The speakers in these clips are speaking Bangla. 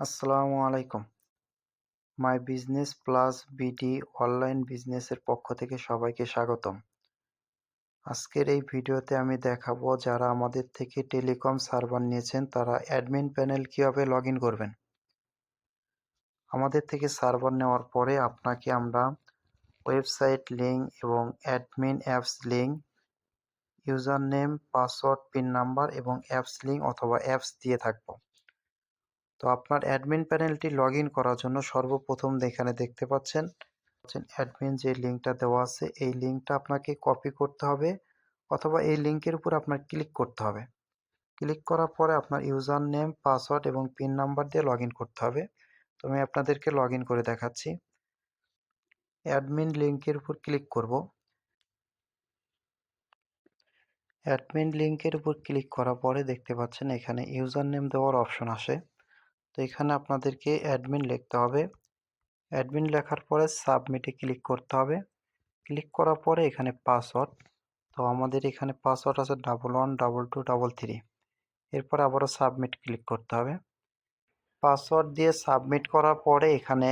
আসসালামু আলাইকুম। My business plus BD online বিজনেসের পক্ষ থেকে সবাইকে স্বাগতম। আজকের এই ভিডিওতে আমি দেখাবো যারা আমাদের থেকে টেলিকম সার্ভার নিয়েছেন, তারা অ্যাডমিন প্যানেল কীভাবে লগ করবেন। আমাদের থেকে সার্ভার নেওয়ার পরে আপনাকে আমরা ওয়েবসাইট লিঙ্ক এবং admin apps link user name password, pin number এবং অ্যাপস লিঙ্ক অথবা অ্যাপস দিয়ে থাকব। তো আপনার অ্যাডমিন প্যানেলটি লগ করার জন্য সর্বপ্রথম এখানে দেখতে পাচ্ছেন অ্যাডমিন যে লিঙ্কটা দেওয়া আছে, এই লিঙ্কটা আপনাকে কপি করতে হবে অথবা এই লিঙ্কের উপর আপনার ক্লিক করতে হবে। ক্লিক করার পরে আপনার ইউজার নেম পাসওয়ার্ড এবং পিন নাম্বার দিয়ে লগ করতে হবে। তো আমি আপনাদেরকে লগ করে দেখাচ্ছি। অ্যাডমিন লিঙ্কের উপর ক্লিক করব। অ্যাডমিন লিঙ্কের উপর ক্লিক করার পরে দেখতে পাচ্ছেন এখানে ইউজার নেম দেওয়ার অপশন আসে। তো এখানে আপনাদেরকে অ্যাডমিন লিখতে হবে। অ্যাডমিন লেখার পরে সাবমিটে ক্লিক করতে হবে। ক্লিক করার পরে এখানে পাসওয়ার্ড তো আমাদের এখানে পাসওয়ার্ড আছে double one double two double three এরপর আবারও সাবমিট ক্লিক করতে হবে। পাসওয়ার্ড দিয়ে সাবমিট করার পরে এখানে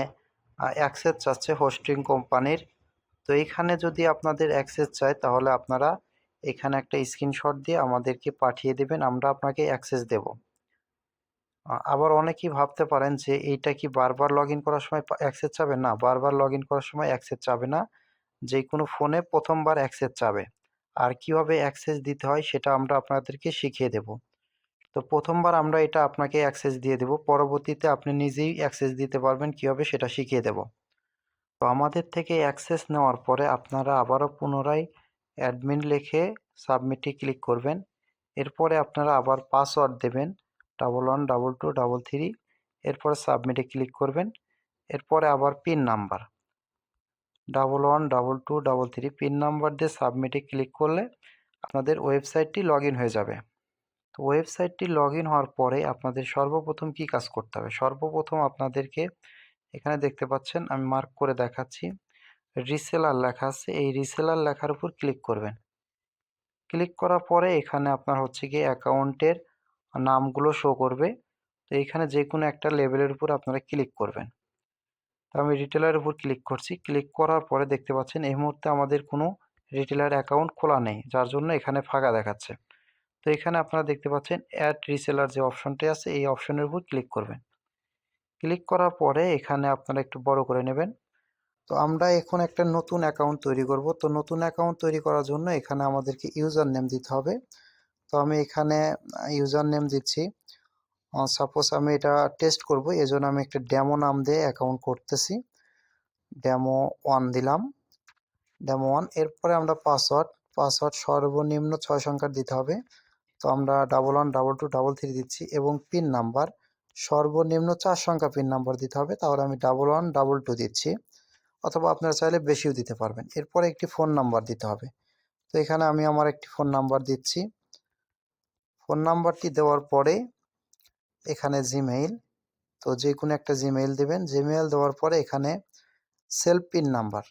অ্যাক্সেস চাচ্ছে হোস্টিং কোম্পানির তো এখানে যদি আপনাদের অ্যাক্সেস চায়, তাহলে আপনারা এখানে একটা স্ক্রিনশট দিয়ে আমাদেরকে পাঠিয়ে দেবেন। আমরা আপনাকে অ্যাক্সেস দেবো। আবার অনেকেই ভাবতে পারেন যে এইটা কি বারবার লগ ইন করার সময় অ্যাক্সেস চাবে? না, বারবার লগ ইন করার সময় অ্যাক্সেস চাবে না। যে কোনো ফোনে প্রথমবার অ্যাক্সেস চাবে। আর কীভাবে অ্যাক্সেস দিতে হয় সেটা আমরা আপনাদেরকে শিখিয়ে দেব। তো প্রথমবার আমরা এটা আপনাকে অ্যাক্সেস দিয়ে দেব। পরবর্তীতে আপনি নিজেই অ্যাক্সেস দিতে পারবেন কীভাবে সেটা শিখিয়ে দেব। তো আমাদের থেকে অ্যাক্সেস নেওয়ার পরে আপনারা আবারও পুনরায় অ্যাডমিন লিখে সাবমিটে ক্লিক করবেন। এরপরে আপনারা আবার পাসওয়ার্ড দেবেন। Double one double two double three এরপরে সাবমিটে ক্লিক করবেন, এরপরে আবার pin number double one double two double three pin number দিয়ে সাবমিটে ক্লিক করলে আপনাদের ওয়েবসাইটটি লগ হয়ে যাবে। তো ওয়েবসাইটটি লগ হওয়ার পরে আপনাদের সর্বপ্রথম কি কাজ করতে হবে? সর্বপ্রথম আপনাদেরকে এখানে দেখতে পাচ্ছেন, আমি মার্ক করে দেখাচ্ছি। রিসেলার লেখা আছে, এই রিসেলার লেখার উপর ক্লিক করবেন। ক্লিক করার পরে এখানে আপনার হচ্ছে কি অ্যাকাউন্টের নামগুলো শো করবে। তো এইখানে যে কোনো একটা লেভেলের উপর আপনারা ক্লিক করবেন। তো আমি রিটেলারের উপর ক্লিক করছি। ক্লিক করার পরে দেখতে পাচ্ছেন এই মুহূর্তে আমাদের কোনো রিটেলার অ্যাকাউন্ট খোলা নেই, যার জন্য এখানে ফাঁকা দেখাচ্ছে। তো এখানে আপনারা দেখতে পাচ্ছেন অ্যাড রিসেলার যে অপশনটি আছে, এই অপশনের উপর ক্লিক করবেন। ক্লিক করার পরে এখানে আপনারা একটু বড় করে নেবেন। তো আমরা এখন একটা নতুন অ্যাকাউন্ট তৈরি করব। তো নতুন অ্যাকাউন্ট তৈরি করার জন্য এখানে আমাদেরকে ইউজার নেম দিতে হবে। তো আমি এখানে ইউজার নেম দিচ্ছি। সাপোজ আমি এটা টেস্ট করব, এজন্য আমি একটা ডেমো নাম দিয়ে অ্যাকাউন্ট করতেছি। ডেমো ওয়ান দিলাম। ডেমো ওয়ান এরপরে আমরা পাসওয়ার্ড পাসওয়ার্ড সর্বনিম্ন ছয় সংখ্যার দিতে হবে। তো আমরা double one double two double three দিচ্ছি এবং পিন নাম্বার সর্বনিম্ন চার সংখ্যা পিন নাম্বার দিতে হবে। তাহলে আমি ডাবল ওয়ান ডাবল টু দিচ্ছি। অথবা আপনারা চাইলে বেশিও দিতে পারবেন। এরপরে একটি ফোন নাম্বার দিতে হবে। তো এখানে আমি আমার একটি ফোন নাম্বার দিচ্ছি। ফোন নাম্বারটি দেওয়ার পরে এখানে জিমেইল তো যে কোনো একটা জিমেইল দেবেন। জিমেইল দেওয়ার পরে এখানে self pin number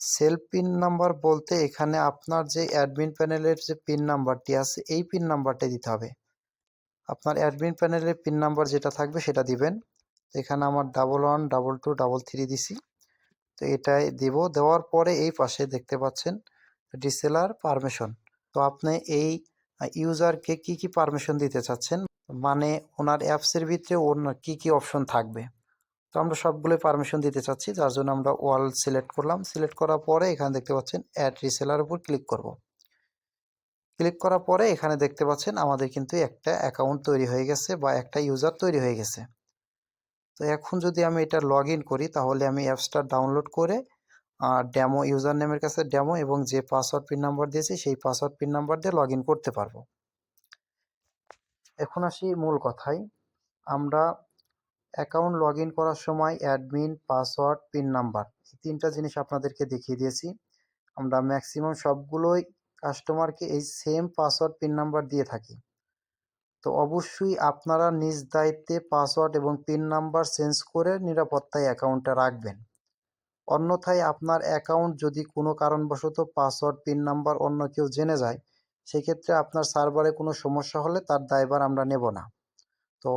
self pin number বলতে এখানে আপনার যে অ্যাডমিন প্যানেলের যে পিন নাম্বারটি আছে, এই পিন নাম্বারটা দিতে হবে। আপনার অ্যাডমিন প্যানেলের পিন নাম্বার যেটা থাকবে সেটা দিবেন। এখানে আমার double one double two double three দিছি। তো এটাই দিব। দেওয়ার পরে এই পাশে দেখতে পাচ্ছেন ডিসেলার পারমিশন তো আপনি এই ইউজারকে কি কি পারমিশন দিতে চাচ্ছেন? মানে ওনার অ্যাপসের ভিতরে ওনার কি কি অপশন থাকবে? তো আমরা সবগুলোই পারমিশন দিতে চাচ্ছি, যার জন্য আমরা ওয়াল সিলেক্ট করলাম। সিলেক্ট করার পরে এখানে দেখতে পাচ্ছেন অ্যাড রিসেলার উপর ক্লিক করব। ক্লিক করার পরে এখানে দেখতে পাচ্ছেন আমাদের কিন্তু একটা অ্যাকাউন্ট তৈরি হয়ে গেছে বা একটা ইউজার তৈরি হয়ে গেছে। তো এখন যদি আমি এটা লগ করি, তাহলে আমি অ্যাপসটা ডাউনলোড করে ডেমো ইউজার নেমের কাছে ডেমো এবং যে পাসওয়ার্ড পিন নাম্বার দিয়েছি, সেই পাসওয়ার্ড পিন নাম্বার দিয়ে লগ করতে পারব। এখন আসি মূল কথায়। আমরা অ্যাকাউন্ট লগ করার সময় অ্যাডমিন পাসওয়ার্ড পিন নাম্বার এই তিনটা জিনিস আপনাদেরকে দেখিয়ে দিয়েছি। আমরা ম্যাক্সিমাম সবগুলোই কাস্টমারকে এই সেম পাসওয়ার্ড পিন নাম্বার দিয়ে থাকি। তো অবশ্যই আপনারা নিজ দায়িত্বে পাসওয়ার্ড এবং পিন নাম্বার চেঞ্জ করে নিরাপত্তায় অ্যাকাউন্টটা রাখবেন। অন্যথায় আপনার অ্যাকাউন্ট যদি কোনো কারণবশত পাসওয়ার্ড, পিন নাম্বার অন্য কেউ জেনে যায়, সেক্ষেত্রে আপনার সার্ভারে কোনো সমস্যা হলে তার দায়ভার আমরা নেব না। তো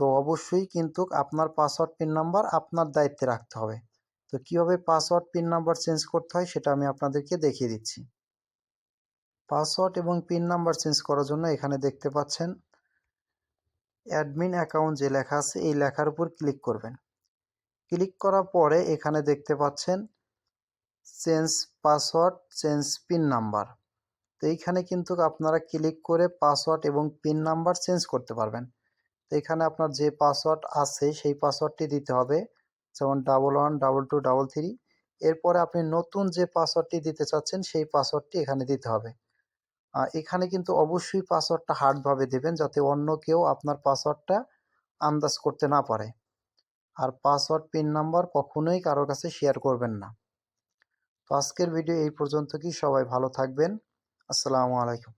তো অবশ্যই কিন্তু আপনার পাসওয়ার্ড, পিন নাম্বার আপনার দায়িত্বে রাখতে হবে। তো কীভাবে পাসওয়ার্ড, পিন নাম্বার চেঞ্জ করতে হয় সেটা আমি আপনাদেরকে দেখিয়ে দিচ্ছি। পাসওয়ার্ড এবং পিন নাম্বার চেঞ্জ করার জন্য এখানে দেখতে পাচ্ছেন, অ্যাডমিন অ্যাকাউন্ট যে লেখা আছে, এই লেখার উপর ক্লিক করবেন। ক্লিক করার পরে এখানে দেখতে পাচ্ছেন change password, change pin number. তো এইখানে কিন্তু আপনারা ক্লিক করে পাসওয়ার্ড এবং পিন নাম্বার চেঞ্জ করতে পারবেন। তো এখানে আপনার যে পাসওয়ার্ড আছে সেই পাসওয়ার্ডটি দিতে হবে, যেমন double one double two double three এরপরে আপনি নতুন যে পাসওয়ার্ডটি দিতে চাচ্ছেন সেই পাসওয়ার্ডটি এখানে দিতে হবে। এখানে কিন্তু অবশ্যই পাসওয়ার্ডটা হার্ডভাবে দেবেন, যাতে অন্য কেউ আপনার পাসওয়ার্ডটা আন্দাজ করতে না পারে। আর পাসওয়ার্ড পিন নাম্বার কখনোই কারোর কাছে শেয়ার করবেন না। তো আজকের ভিডিও এই পর্যন্ত কি সবাই ভালো থাকবেন। আসসালামু আলাইকুম।